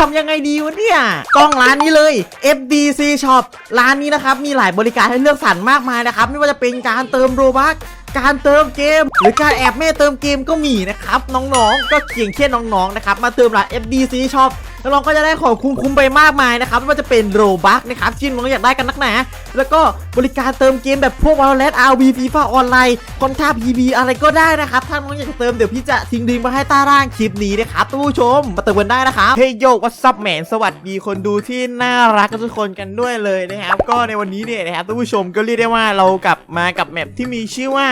ทำยังไงดีวะเนี่ย ต้องร้านนี้เลย FBC Shop ร้านนี้นะครับ มีหลายบริการให้เลือกสรรมากมายนะครับ ไม่ว่าจะเป็นการเติมโรบัคการเติมเกม หรือการแอบแม่เติมเกมก็มีนะครับ น้องๆ ก็เขียนแค่น้องๆนะครับมาเติมร้าน FBC Shop แล้วเราก็จะได้ของคุ้มๆไปมากมายนะครับไม่ว่าจะเป็นโรบัคนะครับที่น้องอยากได้กันนักหนาแล้วก็บริการเติมเกมแบบพวก Valorant RV FIFA ออนไลน์คอนท่า PB อะไรก็ได้นะครับถ้าน้องอยากจะเติมเดี๋ยวพี่จะทิ้งลิงก์มาให้ใต้ล่างคลิปนี้นะครับท่านผู้ชมมาเติมกันได้นะครับเฮ้ยโยวัสแมนสวัสดีคนดูที่น่ารักทุกคนกันด้วยเลยนะครับก็ในวันนี้เนี่ยนะครับท่านผู้ชมก็เรียกได้ว่าเรากลับมากับแมปที่มีชื่อว่า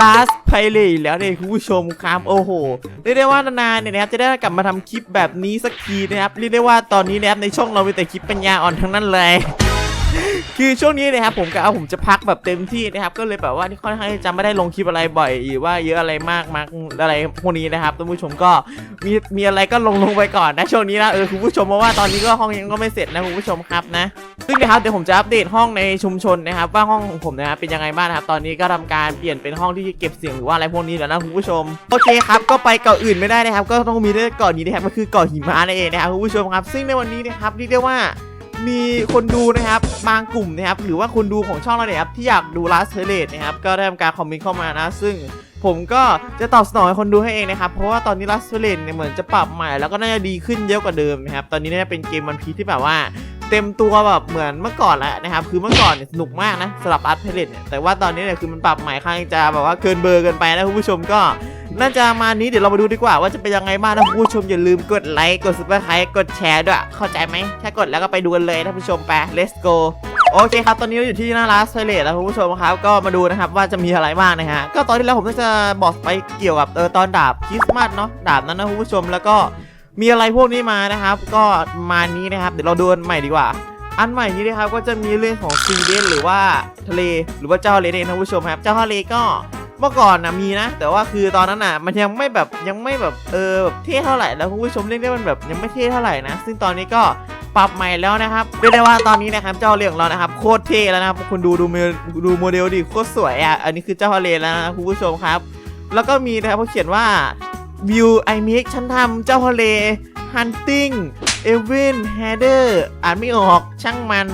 Last Pilot แล้วเนี่ยคุณผู้ชมครับโอ้โหเรียกได้ว่านานๆเนี่ยนะครับจะได้กลับมาทำคลิปแบบนี้สักทีนะครับเรียกได้ว่าตอนนี้นะครับในช่องเรามีแต่คลิปปัญญาอ่อนทั้งนั้นเลย คือช่วงนี้นะครับผมกับเอาผมจะพักแบบเต็มที่นะครับก็เลยแบบว่าที่ค่อนข้างจะไม่ได้ลงคลิปอะไรบ่อยหรือว่าเยอะอะไรมากมากอะไรพวกนี้นะครับท่านผู้ชมก็มีมีอะไรก็ลงลงไปก่อนนะช่วงนี้นะเออคุณผู้ชมเพราะว่าตอนนี้ก็ห้องยังก็ไม่เสร็จนะคุณผู้ชมครับนะซึ่งนะครับเดี๋ยวผมจะอัปเดตห้องในชุมชนนะครับว่าห้องของผมนะครับเป็นยังไงบ้างนะครับตอนนี้ก็ทำการเปลี่ยนเป็นห้องที่เก็บเสียงหรือว่าอะไรพวกนี้แล้วนะคุณผู้ชมโอเคครับก็ไปเกาะอื่นไม่ได้นะครับ ก็ต้องมีด้วยเกาะนี้นะครับก็คือเกาะหิมะนั่นเองนะครับคุณผู้ชมครับ ซึ่งในวันนี้นะครับเรียกได้ว่า มีคนดูนะครับบางกลุ่มนะครับ หรือว่าคนดูของช่องเราเนี่ยครับที่อยากดูลาสเทเลตนะครับ ก็ได้ทำการคอมเมนต์เข้ามานะ ซึ่งผมก็จะตอบสนองให้คนดูให้เองนะครับ เพราะว่าตอนนี้ลาสเทเลตเนี่ยเหมือนจะปรับใหม่แล้วก็น่าจะดีขึ้นเยอะกว่าเดิมนะครับ ตอนนี้น่าจะเป็นเกมวันพีที่แบบว่า เต็มตัวแบบเหมือนเมื่อก่อนแล้วนะครับ คือเมื่อก่อนเนี่ยสนุกมากนะสำหรับอาร์ตเลตเนี่ย แต่ว่าตอนนี้เนี่ยคือมันปรับใหม่ค่อนข้างจะแบบว่าเกินเบอร์เกินไปนะคุณผู้ชมก็ น่าจะมานี้เดี๋ยวเรามาดูดีกว่าว่าจะเป็นยังไงบ้างนะผู้ชมอย่าลืมกดไลค์กดซุปเปอร์ไคร์กดแชร์ด้วยเข้าใจไหมถ้ากดแล้วก็ไปดูกันเลยท่านผู้ชมไป let's go โอเคครับ ตอนนี้เราอยู่ที่หน้าร้านสเลตแล้วคุณผู้ชมครับ ก็มาดูนะครับว่าจะมีอะไรบ้างนะฮะ ก็ตอนที่แล้วผมก็จะบอกไปเกี่ยวกับเออตอนดาบคริสต์มาสเนาะ ดาบนั้นนะคุณผู้ชม แล้วก็มีอะไรพวกนี้มานะครับ ก็มานี้นะครับ เดี๋ยวเราดูกันใหม่ดีกว่า อันใหม่นี้นะครับ ก็จะมีเรื่องของซีเดนหรือว่าทะเล หรือว่าเจ้าทะเลเองท่านผู้ชมครับ เจ้าทะเลก็ เมื่อก่อนนะมีนะ แต่ว่าคือตอนนั้นน่ะ มันยังไม่แบบยังไม่แบบเออแบบเท่เท่าไหร่แล้วคุณผู้ชมเรียกได้มันแบบยังไม่เท่เท่าไหร่นะ ซึ่งตอนนี้ก็ปรับใหม่แล้วนะครับเรียกได้ว่าตอนนี้นะครับเจ้าเรื่องเรานะครับโคตรเท่แล้วนะครับคุณดูดูโมดลดูโมเดลดิโคตรสวยอะอันนี้คือเจ้าทะเลแล้วนะคุณผู้ชมครับ แล้วก็มีนะครับเขาเขียนว่า view I make ฉันทำเจ้าทะเล hunting Evan Heather อ่านไม่ออกช่างมัน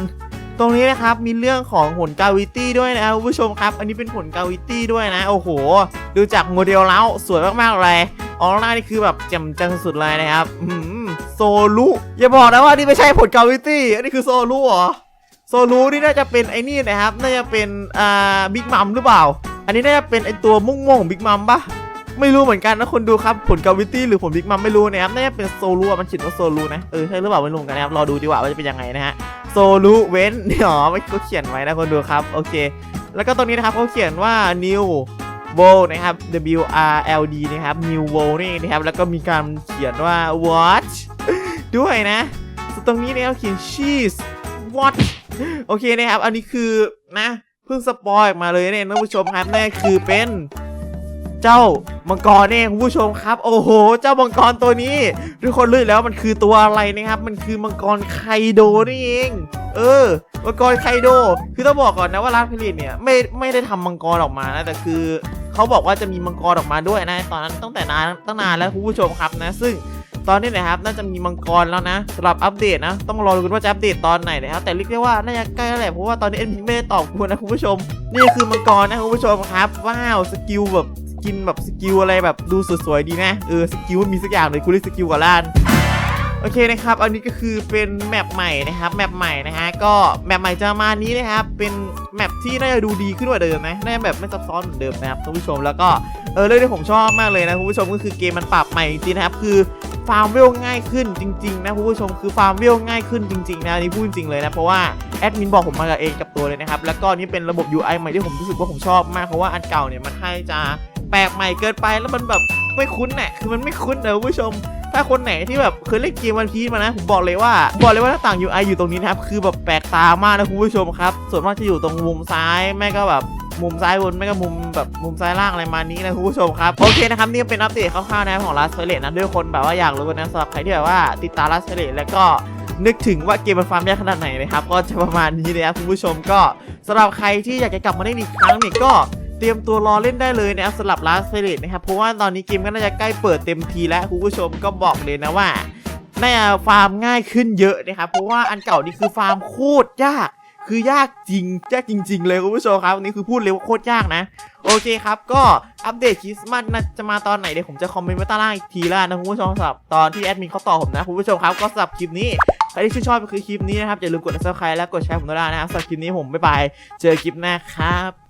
ตรงนี้นะครับมีเรื่องของผลกาวิตี้ด้วยนะคุณผู้ชมครับ อันนี้เป็นผลกาวิตี้ด้วยนะ โอ้โห ดูจากโมเดลแล้วสวยมากๆเลยออร่านี่คือแบบแจ่มจังสุดเลยนะครับอืมโซลูอย่าบอกนะว่านี่ไม่ใช่ผลกาวิตี้อันนี้คือโซลูเหรอโซลูนี่น่าจะเป็นไอ้นี่นะครับ น่าจะเป็นอ่าบิ๊กมัมหรือเปล่า อันนี้น่าจะเป็นไอตัวม่งๆของบิ๊กมัมปะไม่รู้เหมือนกันนะคนดูครับผลกาวิตี้หรือผลบิ๊กมัมไม่รู้นะครับ น่าจะเป็นโซลูอะมันเขียนว่าโซลูนะ เออใช่หรือเปล่าไม่รู้เหมือนกันนะครับ รอดูดีกว่าว่าจะเป็นยังไงนะฮะ โซลูเวนเนี่ยอ๋อไม่เขาเขียนไว้นะคนดูครับ โอเค แล้วก็ตรงนี้นะครับเขาเขียนว่า new world นะครับ W R L D นะครับ new world นี่นะครับ แล้วก็มีการเขียนว่า watch ด้วยนะ ตรงนี้เนี่ยเขาเขียน cheese watch โอเคนะครับ อันนี้คือนะเพิ่งสปอยออกมาเลยเนี่ยท่านผู้ชมครับนั่นคือเป็น เจ้ามังกรเนี่คุณผู้ชมครับ โอ้โห เจ้ามังกรตัวนี้ทุกคนรู้แล้วมันคือตัวอะไรนะครับ มันคือมังกรไคโดนี่เอง เออมังกรไคโด คือต้องบอกก่อนนะว่าร้านผลิตเนี่ยไม่ไม่ได้ทำมังกรออกมานะแต่คือเขาบอกว่าจะมีมังกรออกมาด้วยนะตอนนั้นตั้งแต่นานตั้งนานแล้วคุณผู้ชมครับนะ ซึ่งตอนนี้นะครับน่าจะมีมังกรแล้วนะสำหรับอัปเดตนะ ต้องรอดูว่าจะอัปเดตตอนไหนนะครับแต่เรียกได้ว่าน่าจะใกล้แล้วแหละเพราะว่าตอนนี้เอ็นพีไม่ได้ตอบคุณนะคุณผู้ชม นี่คือมังกรนะคุณผู้ชมครับ ว้าวสกิลแบบ กินแบบสกิลอะไรแบบดูสวยๆดีนะเออสกิลมันมีสักอย่างเลยคุณเรียกสกิลกับล้านโอเคนะครับอันนี้ก็คือเป็นแมปใหม่นะครับแมปใหม่นะฮะก็แมปใหม่จะมานี้นะครับเป็นแมปที่น่าจะดูดีขึ้นกว่าเดิมนะน่าจะแบบไม่ซับซ้อนเหมือนเดิมนะครับท่านผู้ชมแล้วก็เออเรื่องที่ผมชอบมากเลยนะคุณผู้ชมก็คือเกมมันปรับใหม่จริงๆนะครับคือฟาร์มเวลง่ายขึ้นจริงๆนะคุณผู้ชมคือฟาร์มเวลง่ายขึ้นจริงๆนะอันนี้พูดจริงเลยนะเพราะว่าแอดมินบอกผมมากับเองกับตัวเลยนะครับแล้วก็นี่เป็นระบบ UI ใหม่ที่ผมรู้สึกว่าผมชอบมากเพราะว่าอันเก่าเนี่ยมันให้จะ ปลกใหม่เกินไปแล้วมันแบบไม่คุ้นแหละคือมันไม่คุ้นเลยคุณผู้ชม ถ้าคนไหนที่แบบเคยเล่นเกมวันพีชมานะผมบอกเลยว่า บอกเลยว่าหน้าต่าง UI อยู่ตรงนี้นะครับ คือแบบแปลกตามากนะคุณผู้ชมครับ ส่วนมากจะอยู่ตรงมุมซ้ายแม่ก็แบบมุมซ้ายบนแม่ก็มุมแบบมุมซ้ายล่างอะไรมานี้นะคุณผู้ชมครับ โอเคนะครับ นี่เป็นอัปเดตคร่าวๆนะของ Last f i r e นะด้วยคนแบบว่าอยากรู้นะสำหรับใครที่แบบว่าติดตาม Last f i r e แล้วก็นึกถึงว่าเกมมันฟาร์มยากขนาดไหนนะครับ ก็จะประมาณนี้นะครับคุณผู้ชมก็สำหรับใครที่อยากจะกลับมาเล่นอีกครั้งเนี่ยก็ เตรียมตัวรอเล่นได้เลยนะครับสำหรับ Last f i r e นะครับเพราะว่าตอนนี้เกมก็น่าจะใกล้เปิดเต็มทีแล้วคุณผู้ชมก็บอกเลยนะว่าน่าฟาร์มง่ายขึ้นเยอะนะครับเพราะว่าอันเก่านี่คือฟาร์มโคตรยาก คือยากจริงยากจริง ๆ เลยคุณผู้ชมครับอันนี่คือพูดเลยว่าโคตรยากนะ โอเคครับ ก็อัปเดตคริสต์มาสน่าจะมาตอนไหนเดี๋ยวผมจะคอมเมนต์ไว้ใต้ล่างอีกทีแล้วนะคุณผู้ชมสำหรับตอนที่แอดมินเขาตอบผมนะคุณผู้ชมครับก็สำหรับคลิปนี้ใครที่ชื่นชอบก็คือคลิปนี้นะครับอย่าลืมกด subscribe และกดแชร์ผมด้วยนะครับสำหรับคลิปนี้ผมบ๊ายบายเจอคลิปหน้าครับ